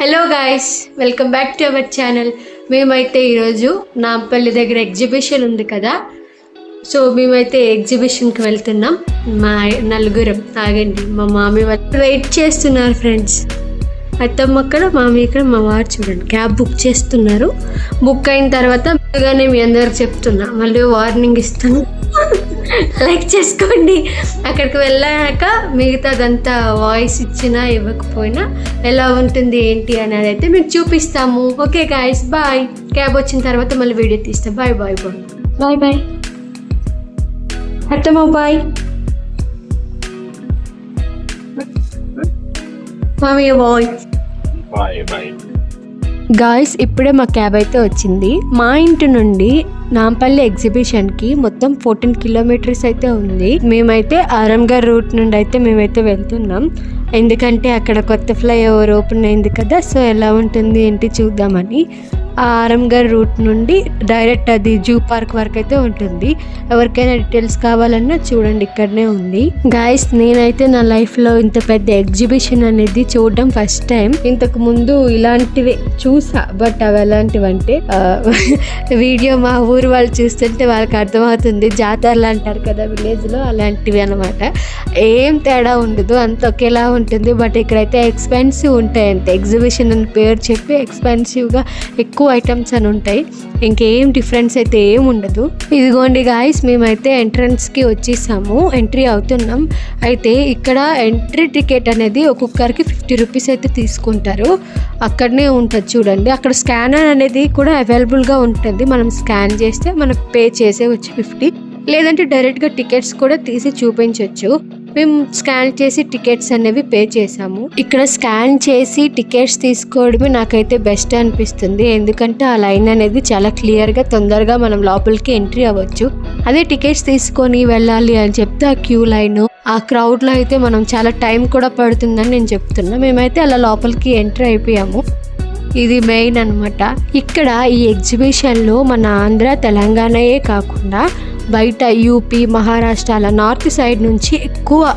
Hello guys welcome back to our channel మేమైతే ఈరోజు నాంపల్లి దగ్గర ఎగ్జిబిషన్ ఉంది కదా? సో మేమైతే ఎగ్జిబిషన్కి వెళ్తున్నాం. మా నలుగురం. ఆగండి. మా మామీ వాళ్ళు వెయిట్ చేస్తున్నారు ఫ్రెండ్స్ అత్తమ్మ అక్కడ మామీ ఇక్కడ మా వారు చూడండి. క్యాబ్ బుక్ చేస్తున్నారు. బుక్ అయిన తర్వాత ముందుగానే మీ అందరికి చెప్తున్నా. మళ్ళీ వార్నింగ్ ఇస్తాను లైక్ చేసుకోండి. అక్కడికి వెళ్ళాక మిగతాదంతా వాయిస్ ఇచ్చినా ఇవ్వకపోయినా ఎలా ఉంటుంది ఏంటి అనేది అయితే మీకు చూపిస్తాము. ఓకే గాయస్ బాయ్ క్యాబ్ వచ్చిన తర్వాత మళ్ళీ వీడియో తీస్తాం. Bye bye bye bye bye అత్తమ్మ బాయ్ మామయ్య బాయ్ బాయ్ బాయ్ గాయస్ ఇప్పుడే మా క్యాబ్ అయితే వచ్చింది. మా ఇంటి నుండి నాంపల్లి ఎగ్జిబిషన్కి మొత్తం ఫోర్టీన్ కిలోమీటర్స్ అయితే ఉంది. మేమైతే ఆరంగర్ రూట్ నుండి అయితే మేమైతే వెళ్తున్నాం. ఎందుకంటే అక్కడ కొత్త ఫ్లైఓవర్ ఓపెన్ అయింది కదా సో ఎలా ఉంటుంది ఏంటి చూద్దామని. ఆ ఆరంగర్ రూట్ నుండి డైరెక్ట్ అది జూ పార్క్ వరకు అయితే ఉంటుంది. ఎవరికైనా డీటెయిల్స్ కావాలన్నా చూడండి ఇక్కడనే ఉంది. గాయస్ నేనైతే నా లైఫ్లో ఇంత పెద్ద ఎగ్జిబిషన్ అనేది చూడడం ఫస్ట్ టైం. ఇంతకు ముందు ఇలాంటివి చూసా బట్ అవి ఎలాంటివి అంటే వీడియో మా ఊరు వాళ్ళు చూస్తుంటే వాళ్ళకి అర్థమవుతుంది. జాతరలు అంటారు కదా విలేజ్లో అలాంటివి అనమాట ఏం తేడా ఉండదు అంత ఒకేలా ఉంటుంది. బట్ ఇక్కడైతే ఎక్స్పెన్సివ్ ఉంటాయి అంతే. ఎగ్జిబిషన్ అని పేరు చెప్పి ఎక్స్పెన్సివ్గా ఎక్కువ ఐటమ్స్ అని ఉంటాయి. ఇంకేం డిఫరెన్స్ అయితే ఏం ఉండదు. ఇదిగోండి గాయస్ మేమైతే ఎంట్రన్స్కి వచ్చేసాము. ఎంట్రీ అవుతున్నాం. అయితే ఇక్కడ ఎంట్రీ టికెట్ అనేది ఒక్కొక్కరికి ఫిఫ్టీ రూపీస్ అయితే తీసుకుంటారు. అక్కడనే ఉంటుంది చూడండి. అక్కడ స్కానర్ అనేది కూడా అవైలబుల్గా ఉంటుంది. మనం స్కాన్ చేస్తే మనకు పే చేసే వచ్చి ఫిఫ్టీ. లేదంటే డైరెక్ట్గా టికెట్స్ కూడా తీసి చూపించవచ్చు మేము స్కాన్ చేసి టికెట్స్ అనేవి పే చేసాము ఇక్కడ స్కాన్ చేసి టికెట్స్ తీసుకోవడమే నాకైతే బెస్ట్ అనిపిస్తుంది. ఎందుకంటే ఆ లైన్ అనేది చాలా క్లియర్గా తొందరగా మనం లోపలికి ఎంట్రీ అవ్వచ్చు. అదే టికెట్స్ తీసుకొని వెళ్ళాలి అని చెప్తే ఆ క్యూ లైన్ ఆ క్రౌడ్లో అయితే మనం చాలా టైం కూడా పడుతుందని నేను చెప్తున్నా. మేమైతే అలా లోపలికి ఎంట్రీ అయిపోయాము. ఇది మెయిన్ అన్నమాట. ఇక్కడ ఈ ఎగ్జిబిషన్లో మన ఆంధ్ర తెలంగాణయే కాకుండా బయట యూపీ మహారాష్ట్ర అలా నార్త్ సైడ్ నుంచి ఎక్కువ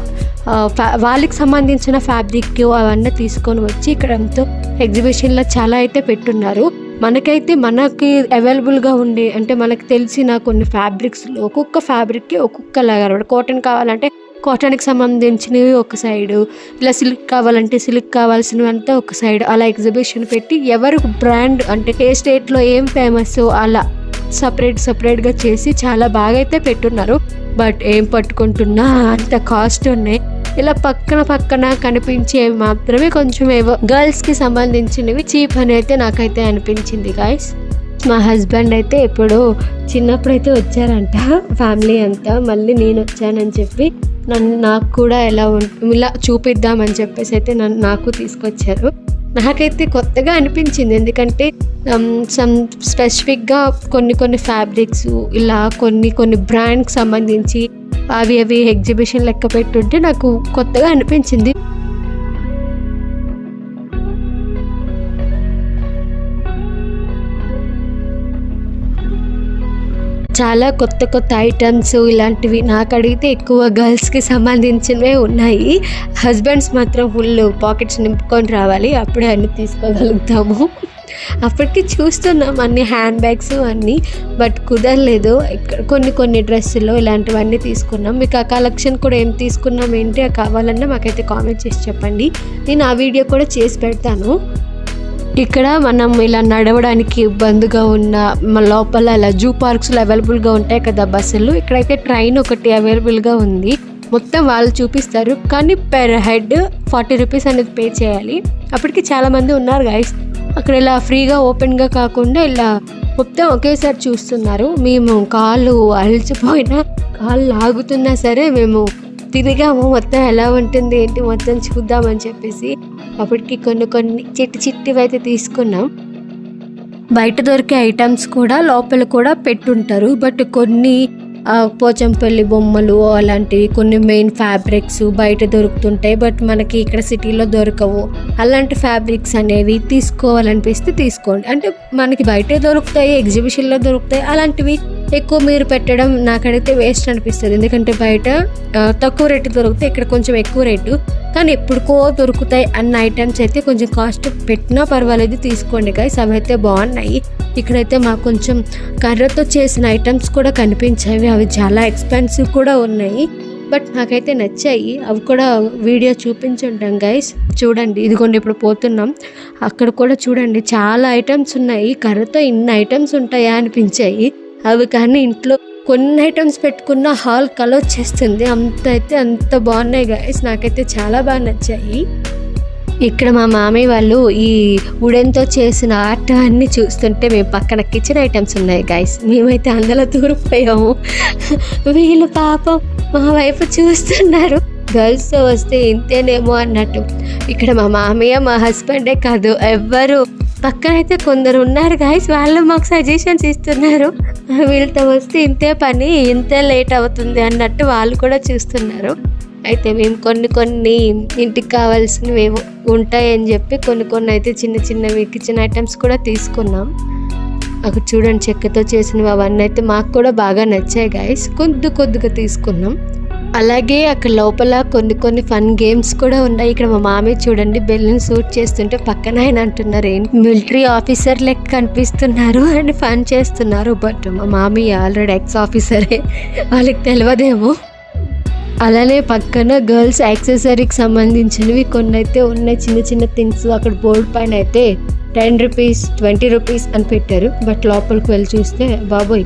వాళ్ళకి సంబంధించిన ఫ్యాబ్రిక్ అవన్నీ తీసుకొని వచ్చి ఇక్కడ ఎంతో ఎగ్జిబిషన్లో చాలా అయితే పెట్టున్నారు. మనకైతే మనకి అవైలబుల్గా ఉండే అంటే మనకు తెలిసిన కొన్ని ఫ్యాబ్రిక్స్లో ఒక్కొక్క ఫ్యాబ్రిక్కి ఒక్కొక్కలాగా అనమాట కాటన్ కావాలంటే కాటన్కి సంబంధించినవి ఒక సైడు ఇలా సిల్క్ కావాలంటే సిల్క్ కావాల్సినవి అంతా ఒక సైడ్. అలా ఎగ్జిబిషన్ పెట్టి ఎవరు బ్రాండ్ అంటే ఏ స్టేట్లో ఏం ఫేమస్ అలా సపరేట్ సపరేట్గా చేసి చాలా బాగా అయితే పెట్టున్నారు. బట్ ఏం పట్టుకుంటున్నా అంత కాస్ట్ ఉన్నాయి. ఇలా పక్కన పక్కన కనిపించేవి మాత్రమే కొంచెం ఏవో గర్ల్స్కి సంబంధించినవి చీప్ అని అయితే నాకైతే అనిపించింది గాయస్. మా హస్బెండ్ అయితే ఎప్పుడు చిన్నప్పుడు అయితే వచ్చారంట ఫ్యామిలీ అంతా మళ్ళీ నేను వచ్చానని చెప్పి నన్ను నాకు కూడా ఎలా ఇలా చూపిద్దామని చెప్పేసి అయితే నన్ను నాకు తీసుకొచ్చారు. నాకైతే కొత్తగా అనిపించింది. ఎందుకంటే సమ్ స్పెసిఫిక్గా కొన్ని కొన్ని ఫ్యాబ్రిక్స్ ఇలా కొన్ని కొన్ని బ్రాండ్కి సంబంధించి అవి అవి ఎగ్జిబిషన్ లెక్క పెట్టుంటే నాకు కొత్తగా అనిపించింది. చాలా కొత్త కొత్త ఐటమ్స్ ఇలాంటివి నాకు అడిగితే ఎక్కువ గర్ల్స్కి సంబంధించినవే ఉన్నాయి. హస్బెండ్స్ మాత్రం ఫుల్ పాకెట్స్ నింపుకొని రావాలి. అప్పుడే అన్ని తీసుకోగలుగుతాము. అప్పటికి చూస్తున్నాం అన్ని హ్యాండ్ బ్యాగ్స్ అన్నీ బట్ కుదరలేదు. ఇక్కడ కొన్ని కొన్ని డ్రెస్సులు ఇలాంటివన్నీ తీసుకున్నాం. మీకు ఆ కలెక్షన్ కూడా ఏం తీసుకున్నాం ఏంటి కావాలన్నా మాకైతే కామెంట్ చేసి చెప్పండి. నేను ఆ వీడియో కూడా చేసి పెడతాను. ఇక్కడ మనం ఇలా నడవడానికి ఇబ్బందిగా ఉన్న మన లోపల ఇలా జూ పార్క్స్లో అవైలబుల్గా ఉంటాయి కదా బస్సులు. ఇక్కడైతే ట్రైన్ ఒకటి అవైలబుల్గా ఉంది. మొత్తం వాళ్ళు చూపిస్తారు. కానీ పెర్ హెడ్ ఫార్టీ రూపీస్ అనేది పే చేయాలి. అప్పటికి చాలామంది ఉన్నారు గైస్ అక్కడ ఇలా ఫ్రీగా ఓపెన్గా కాకుండా ఇలా మొత్తం ఒకేసారి చూస్తున్నారు. మేము కాళ్ళు అలిచిపోయినా కాళ్ళు లాగుతున్నా సరే మేము తిరిగాము. మొత్తం ఎలా ఉంటుంది ఏంటి మొత్తం చూద్దామని చెప్పేసి. అప్పటికి కొన్ని కొన్ని చిట్టి చిట్టివి అయితే తీసుకున్నాం. బయట దొరికే ఐటమ్స్ కూడా లోపల కూడా పెట్టుంటారు. బట్ కొన్ని పోచంపల్లి బొమ్మలు అలాంటివి కొన్ని మెయిన్ ఫ్యాబ్రిక్స్ బయట దొరుకుతుంటాయి. బట్ మనకి ఇక్కడ సిటీలో దొరకవు. అలాంటి ఫ్యాబ్రిక్స్ అనేవి తీసుకోవాలనిపిస్తే తీసుకోండి. అంటే మనకి బయటే దొరుకుతాయి ఎగ్జిబిషన్లో దొరుకుతాయి అలాంటివి ఎక్కువ మీరు పెట్టడం నాకైతే వేస్ట్ అనిపిస్తుంది. ఎందుకంటే బయట తక్కువ రేటు దొరికితే ఇక్కడ కొంచెం ఎక్కువ రేటు. కానీ ఎప్పుడుకో దొరుకుతాయి అన్న ఐటమ్స్ అయితే కొంచెం కాస్ట్ పెట్టినా పర్వాలేదు. తీసుకోండి గైస్ అవి అయితే బాగున్నాయి. ఇక్కడైతే మాకు కొంచెం కర్రతో చేసిన ఐటమ్స్ కూడా కనిపించాయి. అవి చాలా ఎక్స్పెన్సివ్ కూడా ఉన్నాయి. బట్ నాకైతే నచ్చాయి. అవి కూడా వీడియో చూపించుంటాం గైస్ చూడండి ఇదిగోండి ఇప్పుడు పోతున్నాం. అక్కడ కూడా చూడండి చాలా ఐటమ్స్ ఉన్నాయి. కర్రతో ఇన్ని ఐటమ్స్ ఉంటాయా అనిపించాయి. అవి కానీ ఇంట్లో కొన్ని ఐటమ్స్ పెట్టుకున్న హాల్ కలర్ చేస్తుంది అంత అయితే అంత బాగున్నాయి గైస్ నాకైతే చాలా బాగా నచ్చాయి. ఇక్కడ మా మామయ్య వాళ్ళు ఈ వుడెన్తో చేసిన ఆర్ట్ అన్ని చూస్తుంటే మేము పక్కన కిచెన్ ఐటమ్స్ ఉన్నాయి గైస్ మేమైతే అందులో దూరిపోయాము. వీళ్ళు పాపం మా వైపు చూస్తున్నారు. గర్ల్స్తో వస్తే ఇంతేనేమో అన్నట్టు. ఇక్కడ మా మామయ్య మా హస్బెండే కాదు ఎవ్వరు పక్కన అయితే కొందరు ఉన్నారు గాయస్ వాళ్ళు మాకు సజెషన్స్ ఇస్తున్నారు. వీళ్ళతో వస్తే ఇంతే పని ఇంతే లేట్ అవుతుంది అన్నట్టు వాళ్ళు కూడా చూస్తున్నారు. అయితే మేము కొన్ని కొన్ని ఇంటికి కావాల్సినవి ఉంటాయని చెప్పి కొన్ని కొన్ని అయితే చిన్న చిన్నవి కిచెన్ ఐటమ్స్ కూడా తీసుకున్నాం. అక్కడ చూడండి చెక్కతో చేసినవి అవన్నీ అయితే మాకు కూడా బాగా నచ్చాయి గాయస్ కొద్ది కొద్దిగా తీసుకున్నాం. అలాగే అక్కడ లోపల కొన్ని కొన్ని ఫన్ గేమ్స్ కూడా ఉన్నాయి. ఇక్కడ మా మామయ్య చూడండి బెలూన్ సూట్ చేస్తుంటే పక్కన ఆయన అంటున్నారు ఏంటి మిలిటరీ ఆఫీసర్ లెక్క కనిపిస్తున్నారు అండ్ ఫన్ చేస్తున్నారు. బట్ మా మామయ్య ఆల్రెడీ ఎక్స్ ఆఫీసరే వాళ్ళకి తెలియదేమో అలానే పక్కన గర్ల్స్ యాక్సెసరీకి సంబంధించినవి కొన్ని అయితే ఉన్నాయి. చిన్న చిన్న థింగ్స్ అక్కడ బోర్డు పైన అయితే టెన్ రూపీస్ ట్వంటీ రూపీస్ అని పెట్టారు. బట్ లోపలికి వెళ్ళి చూస్తే బాబోయ్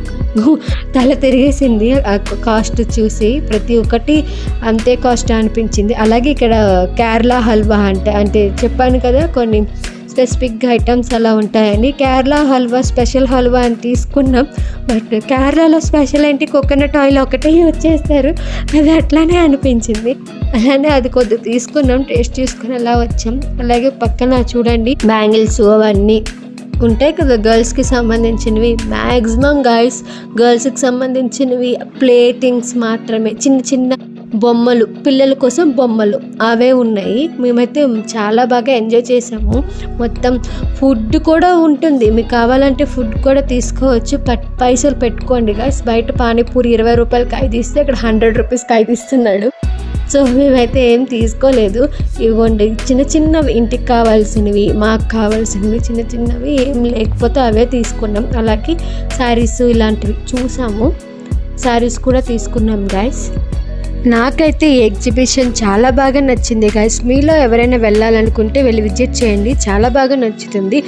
తల తిరిగేసింది. ఆ కాస్ట్ చూసి ప్రతి ఒక్కటి అంతే కాస్ట్ అనిపించింది. అలాగే ఇక్కడ కేరళ హల్వా అంటే అంటే చెప్పాను కదా కొన్ని స్పెసిఫిక్గా ఐటమ్స్ అలా ఉంటాయని. కేరళ హల్వా స్పెషల్ హల్వా అని తీసుకున్నాం. బట్ కేరళలో స్పెషల్ ఏంటి? కోకోనట్ ఆయిల్ ఒకటే యూజ్ చేస్తారు. అది అట్లానే అనిపించింది. అలానే అది కొద్దిగా తీసుకున్నాం. టేస్ట్ చూసుకుని అలా వచ్చాం. అలాగే పక్కన చూడండి బ్యాంగిల్స్ అవన్నీ. ఉంటాయి కదా గర్ల్స్కి సంబంధించినవి. మ్యాక్సిమం గర్ల్స్ గర్ల్స్కి సంబంధించినవి. ప్లే థింగ్స్ మాత్రమే. చిన్న చిన్న బొమ్మలు పిల్లల కోసం బొమ్మలు. అవే ఉన్నాయి. మేమైతే చాలా బాగా ఎంజాయ్ చేసాము. మొత్తం ఫుడ్ కూడా ఉంటుంది. మీకు కావాలంటే ఫుడ్ కూడా తీసుకోవచ్చు. పట్ పైసలు పెట్టుకోండి గాయస్ బయట పానీపూరి ఇరవై రూపాయలకి ఐదు ఇస్తే ఇక్కడ హండ్రెడ్ రూపీస్కి ఐదు ఇస్తున్నాడు సో మేమైతే ఏం తీసుకోలేదు. ఇవ్వండి. చిన్న చిన్నవి ఇంటికి కావాల్సినవి మాకు కావాల్సినవి చిన్న చిన్నవి ఏం లేకపోతే అవే తీసుకున్నాం. అలాగే శారీస్ ఇలాంటివి చూసాము. శారీస్ కూడా తీసుకున్నాం గాయస్ నాకైతే ఈ ఎగ్జిబిషన్ చాలా బాగా నచ్చింది గైస్ మీలో ఎవరైనా వెళ్ళాలనుకుంటే వెళ్ళి విజిట్ చేయండి. చాలా బాగా నచ్చుతుంది.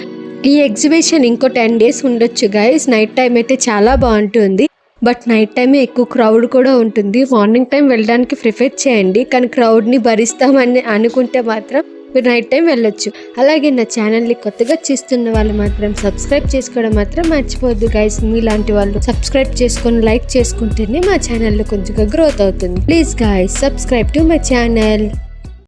ఈ ఎగ్జిబిషన్ ఇంకో టెన్ డేస్ ఉండొచ్చు గైస్ నైట్ టైం అయితే చాలా బాగుంటుంది. బట్ నైట్ టైం ఎక్కువ క్రౌడ్ కూడా ఉంటుంది. మార్నింగ్ టైం వెళ్ళడానికి ప్రిఫర్ చేయండి. కానీ క్రౌడ్ని భరిస్తామని అనుకుంటే మాత్రం మీరు నైట్ టైం వెళ్ళొచ్చు. అలాగే నా ఛానల్ని కొత్తగా చూస్తున్న వాళ్ళు మాత్రం సబ్స్క్రైబ్ చేసుకోవడం మాత్రం మర్చిపోవద్దు గైస్ మీలాంటి వాళ్ళు సబ్స్క్రైబ్ చేసుకొని లైక్ చేసుకుంటేనే మా ఛానల్లో కొంచెంగా గ్రోత్ అవుతుంది. Please guys subscribe to my channel